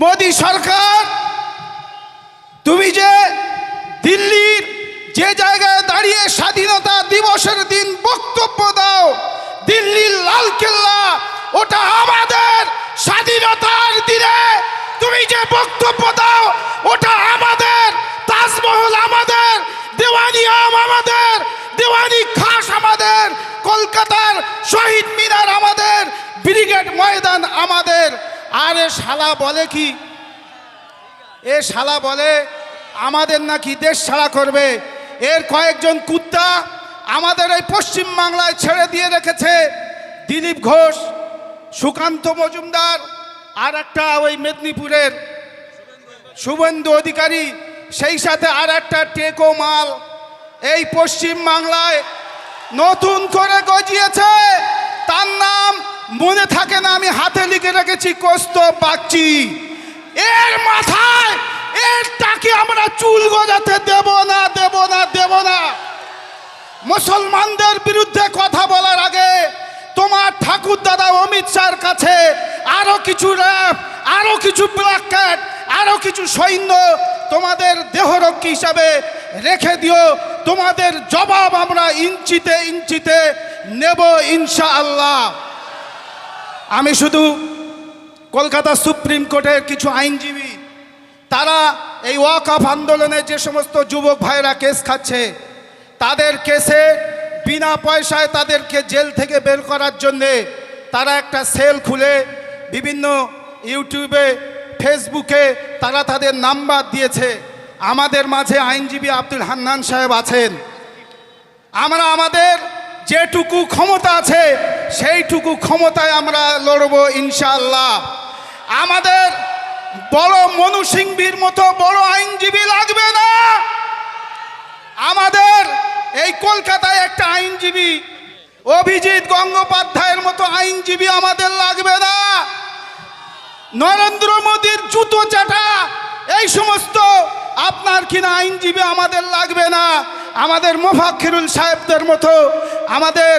মোদী সরকার, তুমি যে দিল্লির যে জায়গায় দাঁড়িয়ে স্বাধীনতা দিবসের দিন বক্তব্য দাও, দিল্লির লাল কেল্লা, ওটা আমাদের স্বাধীনতার দিনে তুমি যে বক্তব্য দাও, ওটা আমাদের তাজমহল আমাদের, দেওয়ানি আম আমাদের, দেওয়ানি খাস আমাদের, কলকাতার শহীদ মিনার আমাদের, ব্রিগেড ময়দান আমাদের আরে শালা বলে কি? এ শালা বলে, আমাদের নাকি দেশ ছাড়া করবে। এর কয়েকজন কুত্তা আমাদের এই পশ্চিম বাংলায় ছেড়ে দিয়ে রেখেছে। দিলীপ ঘোষ, সুকান্ত মজুমদার, আর একটা ওই মেদিনীপুরের শুভেন্দু অধিকারী, সেই সাথে আর একটা টেকো মাল। এই পশ্চিম বাংলায় নতুন করে গজিয়েছে। তার মনে থাকে না আমি হাতে লিখে রেখেছি, কষ্ট পাচ্ছি। এর মাথায় এর টাকে আমরা চুল গজাতে দেব না দেব না দেব না। মুসলমানদের বিরুদ্ধে কথা বলার আগে তোমার ঠাকুর দাদা অমিত শাহর কাছে আরও কিছু র্যাপ আরও কিছু ব্ল্যাক আরও কিছু সৈন্য তোমাদের দেহরক্ষী হিসাবে রেখে দিও। তোমাদের জবাব আমরা ইঞ্চিতে ইঞ্চিতে নেব ইনশাআল্লাহ। আমি শুধু কলকাতা সুপ্রিম কোর্টের কিছু আইনজীবী, তারা এই ওয়াকআপ আন্দোলনে যে সমস্ত যুবক ভাইরা কেস খাচ্ছে, তাদের কেসে বিনা পয়সায় তাদেরকে জেল থেকে বের করার জন্যে তারা একটা সেল খুলে বিভিন্ন ইউটিউবে, ফেসবুকে তারা তাদের নাম্বার দিয়েছে। আমাদের মাঝে আইনজীবী আব্দুল হান্নান সাহেব আছেন। আমরা আমাদের যেটুকু ক্ষমতা আছে, সেইটুকু ক্ষমতায় আমরা লড়ব ইনশাল্লাহ আমাদের বড় মনু সিংভির মতো বড় আইনজীবী লাগবে না। আমাদের এই কলকাতায় একটা আইনজীবী, অভিজিৎ গঙ্গোপাধ্যায়ের মতো আইনজীবী আমাদের লাগবে না। নরেন্দ্র মোদীর জুতো চাটা, এই সমস্ত আপনার কিনা আইনজীবী আমাদের লাগবে না। আমাদের মোফাক্ষিরুল সাহেবদের মতো, আমাদের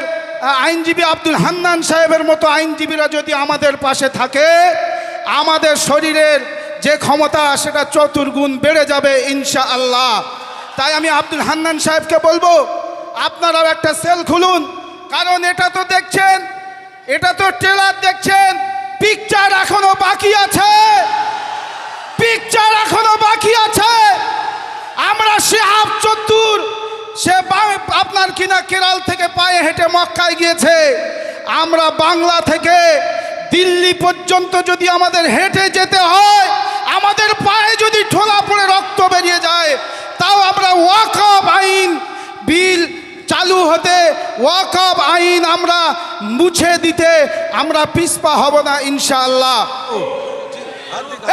আইনজীবী আব্দুল হান্নান সাহেবের মতো আইনজীবীরা যদি আমাদের পাশে থাকে, আমাদের শরীরের যে ক্ষমতা, সেটা চতুর্গুণ বেড়ে যাবে ইনশা আল্লাহ তাই আমি আব্দুল হান্নান সাহেবকে বলব, আপনারাও একটা সেল খুলুন। কারণ এটা তো দেখছেন, এটা তো ট্রেলার দেখছেন, পিকচার এখনও বাকি আছে। পিকচার এখনও বাকি আছে। কিনা কেরাল থেকে পায়ে হেঁটে মক্কায় গিয়েছে। আমরা বাংলা থেকে দিল্লি পর্যন্ত যদি আমাদের হেঁটে যেতে হয় আমাদের পায়ে যদি ঠোলা পড়ে রক্ত বেরিয়ে যায় তাও আমরা ওয়াকফ আইন বিল চালু হতে ওয়াকফ আইন আমরা মুছে দিতে আমরা পিসপা হব না ইনশাআল্লাহ।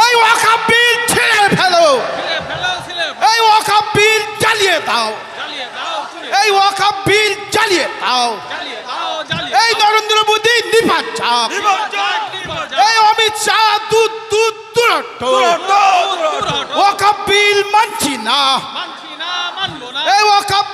এই ওয়াকফ বিল ছেড়ে ফেলো। এই ওয়াকফ বিল চালিয়ে দাও। এই ওয়াকাব বিল চালিয়ে দাও এই নরেন্দ্র মোদি নিপাত চাপ এই অমিত শাহ দুধ দুধ দুরট ওয়াকাব বিল মানছি না। এই ওয়াকাব